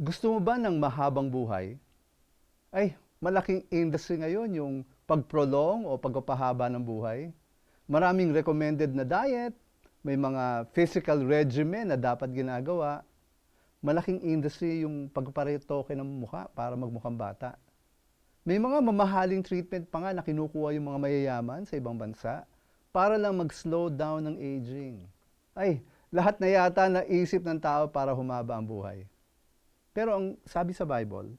Gusto mo ba ng mahabang buhay? Ay, malaking industry ngayon yung pagprolong o pagpapahaba ng buhay. Maraming recommended na diet, may mga physical regimen na dapat ginagawa. Malaking industry yung pagparetoke ng mukha para magmukhang bata. May mga mamahaling treatment pa nga na kinukuha yung mga mayayaman sa ibang bansa para lang mag-slow down ng aging. Ay, lahat na yata naisip ng tao para humaba ang buhay. Pero ang sabi sa Bible,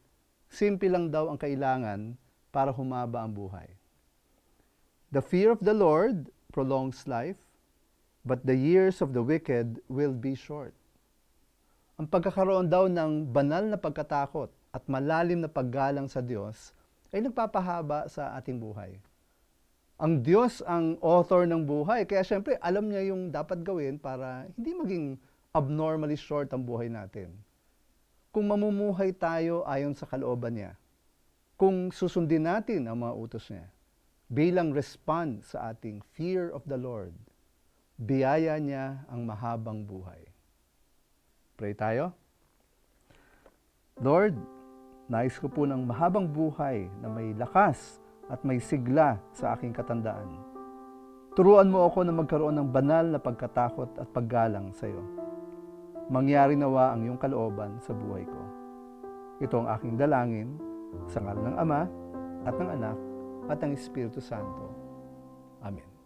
simple lang daw ang kailangan para humaba ang buhay. The fear of the Lord prolongs life, but the years of the wicked will be short. Ang pagkakaroon daw ng banal na pagkatakot at malalim na paggalang sa Diyos ay nagpapahaba sa ating buhay. Ang Diyos ang author ng buhay, kaya syempre alam niya yung dapat gawin para hindi maging abnormally short ang buhay natin. Kung mamumuhay tayo ayon sa kalooban niya, kung susundin natin ang mga utos niya, bilang response sa ating fear of the Lord, biyaya niya ang mahabang buhay. Pray tayo. Lord, nais ko po ng mahabang buhay na may lakas at may sigla sa aking katandaan. Turuan mo ako na magkaroon ng banal na pagkatakot at paggalang sa iyo. Mangyari nawa ang iyong kalooban sa buhay ko. Ito ang aking dalangin sa ngalan ng Ama at ng Anak at ng Espiritu Santo. Amen.